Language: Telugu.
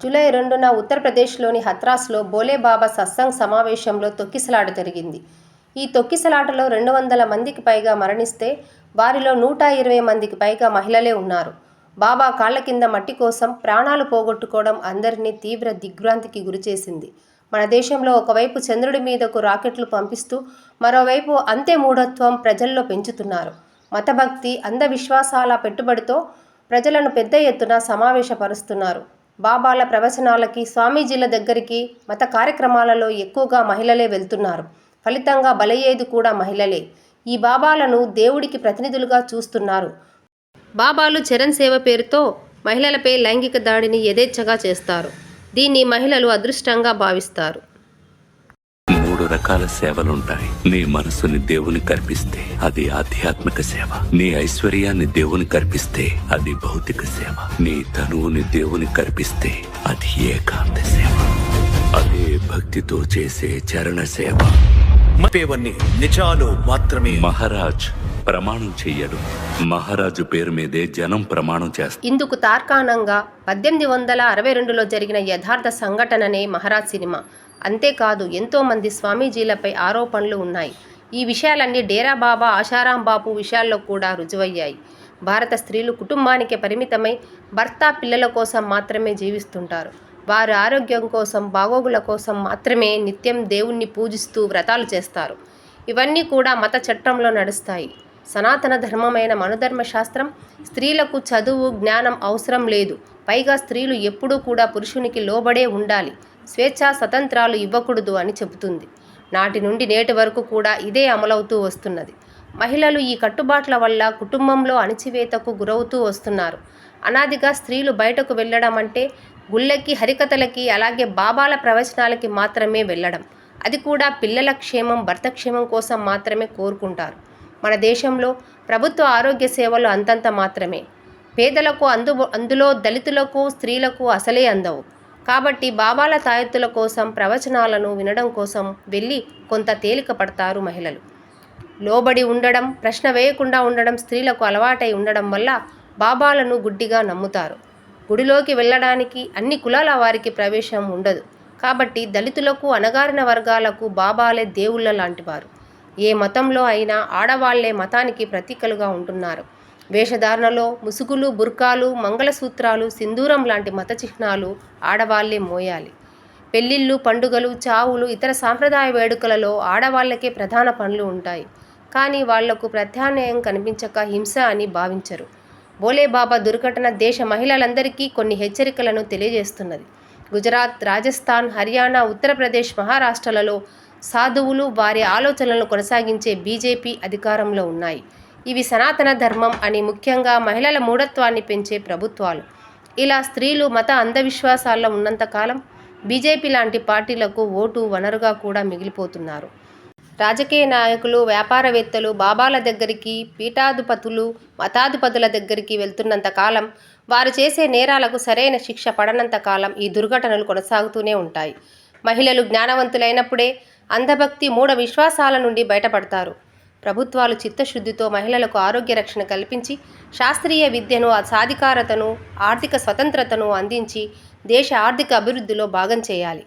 జూలై రెండున ఉత్తరప్రదేశ్లోని హత్రాస్లో బోలేబాబా సత్సంగ్ సమావేశంలో తొక్కిసలాట జరిగింది. ఈ తొక్కిసలాటలో రెండు వందల మందికి పైగా మరణిస్తే వారిలో నూట ఇరవై మందికి పైగా మహిళలే ఉన్నారు. బాబా కాళ్ళ కింద మట్టి కోసం ప్రాణాలు పోగొట్టుకోవడం అందరినీ తీవ్ర దిగ్భ్రాంతికి గురిచేసింది. మన దేశంలో ఒకవైపు చంద్రుడి మీదకు రాకెట్లు పంపిస్తూ మరోవైపు అంతే మూఢత్వం ప్రజల్లో పెంచుతున్నారు. మతభక్తి అంధవిశ్వాసాల పెట్టుబడితో ప్రజలను పెద్ద ఎత్తున సమావేశపరుస్తున్నారు. బాబాల ప్రవచనాలకి స్వామీజీల దగ్గరికి మత కార్యక్రమాలలో ఎక్కువగా మహిళలే వెళ్తున్నారు. ఫలితంగా బలయ్యేది కూడా మహిళలే. ఈ బాబాలను దేవుడికి ప్రతినిధులుగా చూస్తున్నారు. బాబాలు చరణ్ సేవ పేరుతో మహిళలపై లైంగిక దాడిని యథేచ్ఛగా చేస్తారు. దీన్ని మహిళలు అదృష్టంగా భావిస్తారు. మూడు రకాల సేవలుంటాయి. నీ మనసుని దేవుని కర్పిస్తే అది ఆధ్యాత్మిక సేవ. నీ ఐశ్వర్యాన్ని దేవుని కర్పిస్తే అది భౌతిక సేవ. నీ తనువుని దేవుని కర్పిస్తే అది ఏకాంత సేవ. అదే భక్తితో చేసే చరణ సేవ. నిజాలు మాత్రమే. మహారాజ్ ప్రమాణం చెయ్యడు. మహారాజు పేరు మీదే జనం ప్రమాణం చేస్తారు ఇందుకు తార్కాణంగా పద్దెనిమిది వందల అరవై రెండులో జరిగిన యథార్థ సంఘటననే మహారాజ్ సినిమా. అంతేకాదు ఎంతోమంది స్వామీజీలపై ఆరోపణలు ఉన్నాయి. ఈ విషయాలన్నీ డేరా బాబా ఆశారాం బాపు విషయాల్లో కూడా రుజువయ్యాయి. భారత స్త్రీలు కుటుంబానికి పరిమితమై భర్త పిల్లల కోసం మాత్రమే జీవిస్తుంటారు. వారి ఆరోగ్యం కోసం బాగోగుల కోసం మాత్రమే నిత్యం దేవుణ్ణి పూజిస్తూ వ్రతాలు చేస్తారు. ఇవన్నీ కూడా మత చట్టంలో నడుస్తాయి. సనాతన ధర్మమైన మనుధర్మ శాస్త్రం స్త్రీలకు చదువు జ్ఞానం అవసరం లేదు. పైగా స్త్రీలు ఎప్పుడూ కూడా పురుషునికి లోబడే ఉండాలి. స్వేచ్ఛా స్వతంత్రాలు ఇవ్వకూడదు అని చెబుతుంది. నాటి నుండి నేటి వరకు కూడా ఇదే అమలవుతూ వస్తున్నది. మహిళలు ఈ కట్టుబాట్ల వల్ల కుటుంబంలో అణచివేతకు గురవుతూ వస్తున్నారు. అనాదిగా స్త్రీలు బయటకు వెళ్ళడం అంటే గుళ్ళకి హరికథలకి అలాగే బాబాల ప్రవచనాలకి మాత్రమే వెళ్ళడం. అది కూడా పిల్లల క్షేమం భర్త క్షేమం కోసం మాత్రమే కోరుకుంటారు. మన దేశంలో ప్రభుత్వ ఆరోగ్య సేవలు అంతంత మాత్రమే. పేదలకు అందు అందులో దళితులకు స్త్రీలకు అసలే అందవు. కాబట్టి బాబాల తాయెత్తుల కోసం ప్రవచనాలను వినడం కోసం వెళ్ళి కొంత తేలిక పడతారు మహిళలు. లోబడి ఉండడం ప్రశ్న వేయకుండా ఉండడం స్త్రీలకు అలవాటై ఉండడం వల్ల బాబాలను గుడ్డిగా నమ్ముతారు. గుడిలోకి వెళ్ళడానికి అన్ని కులాల వారికి ప్రవేశం ఉండదు. కాబట్టి దళితులకు అణగారిన వర్గాలకు బాబాలే దేవుళ్ళ లాంటివారు ఏ మతంలో అయినా ఆడవాళ్ళే మతానికి ప్రతీకలుగా ఉంటున్నారు. వేషధారణలో ముసుగులు బుర్కాలు మంగళసూత్రాలు సింధూరం లాంటి మత చిహ్నాలు ఆడవాళ్ళే మోయాలి. పెళ్ళిళ్ళు పండుగలు చావులు ఇతర సాంప్రదాయ వేడుకలలో ఆడవాళ్ళకే ప్రధాన పనులు ఉంటాయి. కానీ వాళ్ళకు ప్రత్యామ్నాయం కనిపించక హింస అని భావించరు. బోలేబాబా దుర్ఘటన దేశ మహిళలందరికీ కొన్ని హెచ్చరికలను తెలియజేస్తున్నది. గుజరాత్ రాజస్థాన్ హర్యానా ఉత్తరప్రదేశ్ మహారాష్ట్రలలో సాధువులు వారి ఆలోచనలను కొనసాగించే బీజేపీ అధికారంలో ఉన్నాయి. ఇవి సనాతన ధర్మం అని ముఖ్యంగా మహిళల మూఢత్వాన్ని పెంచే ప్రభుత్వాలు. ఇలా స్త్రీలు మత అంధవిశ్వాసాల్లో ఉన్నంతకాలం బీజేపీ లాంటి పార్టీలకు ఓటు వనరుగా కూడా మిగిలిపోతున్నారు. రాజకీయ నాయకులు వ్యాపారవేత్తలు బాబాల దగ్గరికి పీఠాధిపతులు మతాధిపతుల దగ్గరికి వెళ్తున్నంత కాలం వారు చేసే నేరాలకు సరైన శిక్ష పడనంత కాలం ఈ దుర్ఘటనలు కొనసాగుతూనే ఉంటాయి. మహిళలు జ్ఞానవంతులైనప్పుడే అంధభక్తి మూఢ విశ్వాసాల నుండి బయటపడతారు. ప్రభుత్వాలు చిత్తశుద్ధితో మహిళలకు ఆరోగ్య రక్షణ కల్పించి శాస్త్రీయ విద్యను సాధికారతను ఆర్థిక స్వతంత్రతను అందించి దేశ ఆర్థిక అభివృద్ధిలో భాగం చేయాలి.